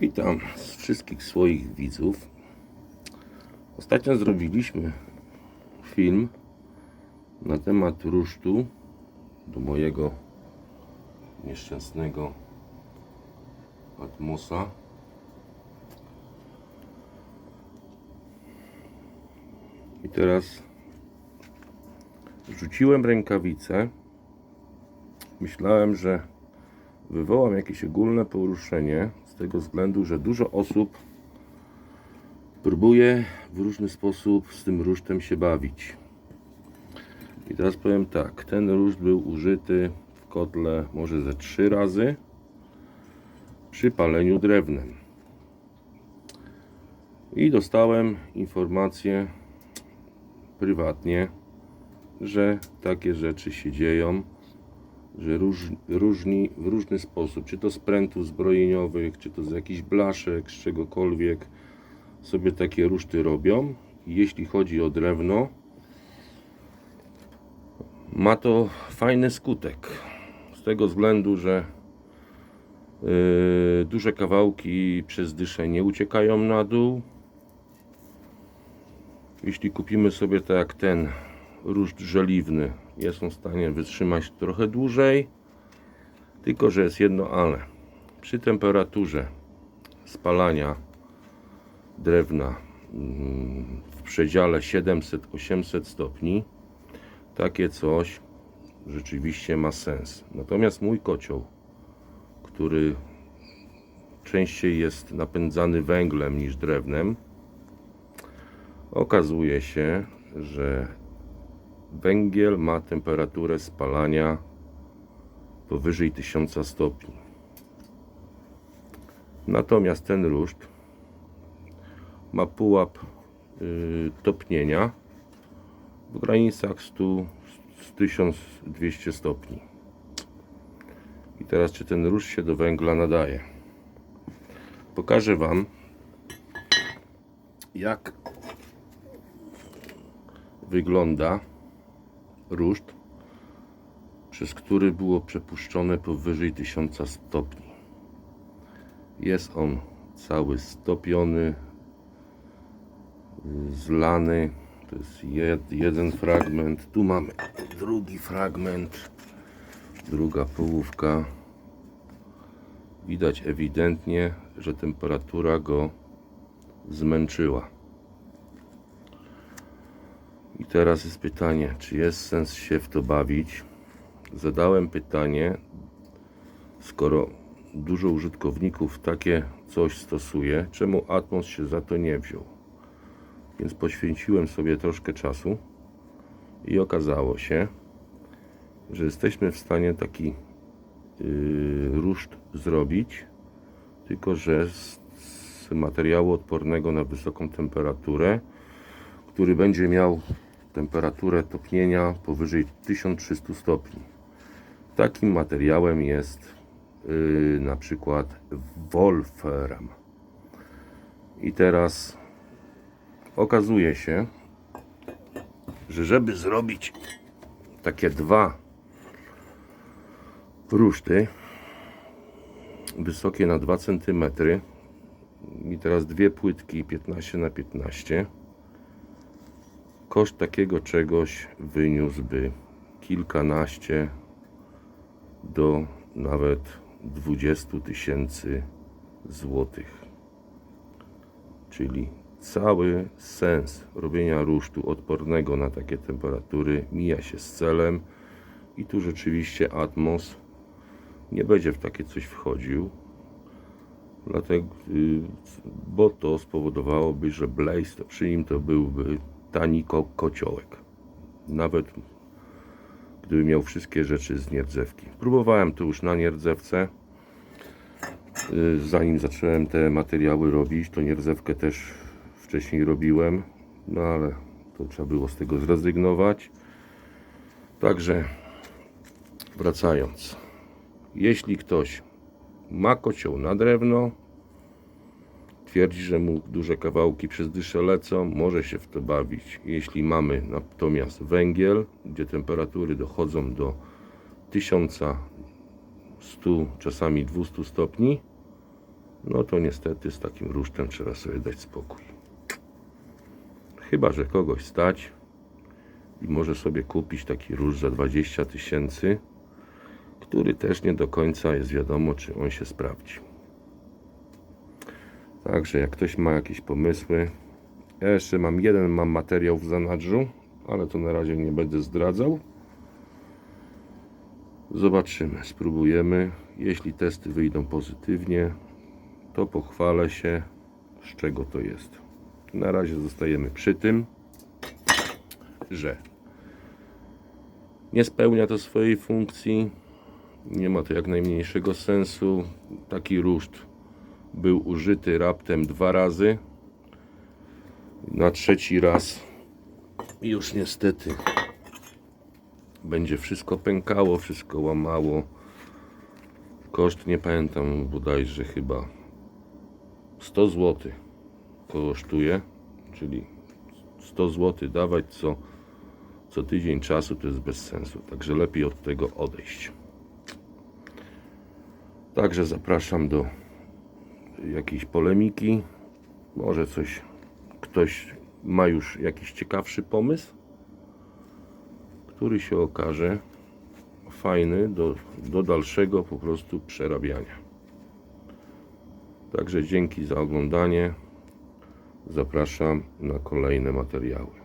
Witam wszystkich swoich widzów. Ostatnio zrobiliśmy film na temat rusztu do mojego nieszczęsnego Atmosa. I teraz rzuciłem rękawice. Myślałem, że wywołam jakieś ogólne poruszenie tego względu, że dużo osób próbuje w różny sposób z tym rusztem się bawić. I teraz powiem tak, ten ruszt był użyty w kotle może ze trzy razy przy paleniu drewnem. I dostałem informację prywatnie, że takie rzeczy się dzieją że róż, różni w różny sposób, czy to z prętów zbrojeniowych, czy to z jakichś blaszek, z czegokolwiek sobie takie ruszty robią. Jeśli chodzi o drewno, ma to fajny skutek. Z tego względu, że yy, duże kawałki przez dyszę nie uciekają na dół. Jeśli kupimy sobie tak jak ten ruszt żeliwny, jest on w stanie wytrzymać trochę dłużej. Tylko, że jest jedno ale. Przy temperaturze spalania drewna mm, w przedziale 700-800 stopni takie coś rzeczywiście ma sens. Natomiast mój kocioł, który częściej jest napędzany węglem niż drewnem, okazuje się, że węgiel ma temperaturę spalania powyżej 1000 stopni. Natomiast ten ruszt ma pułap y, topnienia w granicach 100 z 1200 stopni. I teraz czy ten ruszt się do węgla nadaje? Pokażę Wam jak wygląda ruszt, przez który było przepuszczone powyżej 1000 stopni. Jest on cały stopiony, zlany. To jest jed, jeden fragment. Tu mamy drugi fragment, druga połówka. Widać ewidentnie, że temperatura go zmęczyła. Teraz jest pytanie, czy jest sens się w to bawić? Zadałem pytanie, skoro dużo użytkowników takie coś stosuje, czemu Atmos się za to nie wziął? Więc poświęciłem sobie troszkę czasu i okazało się, że jesteśmy w stanie taki yy, ruszt zrobić, tylko że z, z materiału odpornego na wysoką temperaturę, który będzie miał temperaturę topnienia powyżej 1300 stopni. Takim materiałem jest yy, na przykład Wolfram. I teraz okazuje się, że żeby zrobić takie dwa ruszty wysokie na 2 cm i teraz dwie płytki 15 na 15 koszt takiego czegoś wyniósłby kilkanaście do nawet 20 tysięcy złotych. Czyli cały sens robienia rusztu odpornego na takie temperatury mija się z celem i tu rzeczywiście Atmos nie będzie w takie coś wchodził. Dlatego, y, bo to spowodowałoby, że Blaze przy nim to byłby tani ko kociołek. Nawet gdyby miał wszystkie rzeczy z nierdzewki. Próbowałem to już na nierdzewce. Y, Zanim zacząłem te materiały robić, to nierdzewkę też wcześniej robiłem, no ale to trzeba było z tego zrezygnować. Także wracając, jeśli ktoś ma kocioł na drewno, twierdzi, że mu duże kawałki przez dyszę lecą, może się w to bawić. Jeśli mamy natomiast węgiel, gdzie temperatury dochodzą do 1100, czasami 200 stopni, no to niestety z takim rusztem trzeba sobie dać spokój. Chyba, że kogoś stać i może sobie kupić taki róż za 20 tysięcy, który też nie do końca jest wiadomo, czy on się sprawdzi. Także jak ktoś ma jakieś pomysły, ja jeszcze mam jeden mam materiał w zanadrzu, ale to na razie nie będę zdradzał. Zobaczymy, spróbujemy. Jeśli testy wyjdą pozytywnie, to pochwalę się, z czego to jest. Na razie zostajemy przy tym, że nie spełnia to swojej funkcji. Nie ma to jak najmniejszego sensu. Taki ruszt był użyty raptem dwa razy. Na trzeci raz już niestety będzie wszystko pękało, wszystko łamało. Koszt nie pamiętam, bodajże chyba 100 zł kosztuje, czyli 100 zł dawać co, co tydzień czasu to jest bez sensu, także lepiej od tego odejść. Także zapraszam do jakiejś polemiki. Może coś ktoś ma już jakiś ciekawszy pomysł, który się okaże fajny do, do dalszego po prostu przerabiania. Także dzięki za oglądanie. Zapraszam na kolejne materiały.